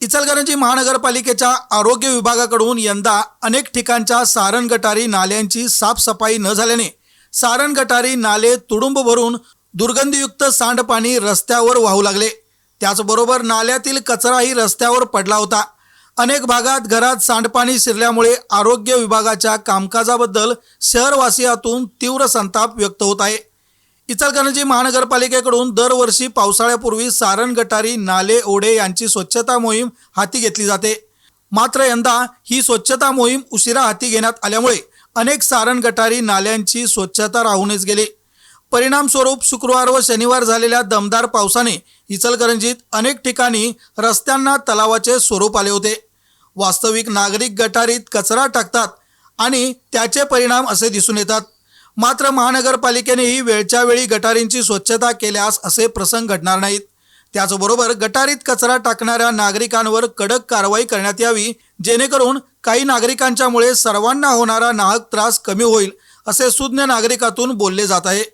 इचलकरंजी महानगरपालिकेच्या आरोग्य विभागाकडून यंदा अनेक ठिकाणच्या सारण गटारी नाल्यांची साफसफाई न झाल्याने सारण गटारी नाले तुडुंब भरून दुर्गंधीयुक्त सांडपाणी रस्त्यावर वाहू लागले. त्याचबरोबर नाल्यातील कचराही रस्त्यावर पडला होता. अनेक भागात घरात सांडपाणी शिरल्यामुळे आरोग्य विभागाच्या कामकाजाबद्दल शहरवासियातून तीव्र संताप व्यक्त होत आहे. इचलकरंजी महानगरपालिकेकडून दरवर्षी पावसाळ्यापूर्वी सारण गटारी नाले ओढे यांची स्वच्छता मोहीम हाती घेतली जाते. मात्र यंदा ही स्वच्छता मोहीम उशिरा हाती घेण्यात आल्यामुळे अनेक सारण गटारी नाल्यांची स्वच्छता राहूनच गेली. परिणामस्वरूप शुक्रवार व शनिवार झालेल्या दमदार पावसाने इचलकरंजीत अनेक ठिकाणी रस्त्यांना तलावाचे स्वरूप आले होते. वास्तविक नागरिक गटारीत कचरा टाकतात आणि त्याचे परिणाम असे दिसून येतात. मात्र महानगरपालिकेनेही वेळच्या वेळी गटारींची स्वच्छता केल्यास असे प्रसंग घडणार नाहीत. त्याचबरोबर गटारीत कचरा टाकणाऱ्या नागरिकांवर कडक कारवाई करण्यात यावी जेणेकरून काही नागरिकांच्यामुळे सर्वांना होणारा नाहक त्रास कमी होईल असे सुज्ञ नागरिकातून बोलले जात आहे.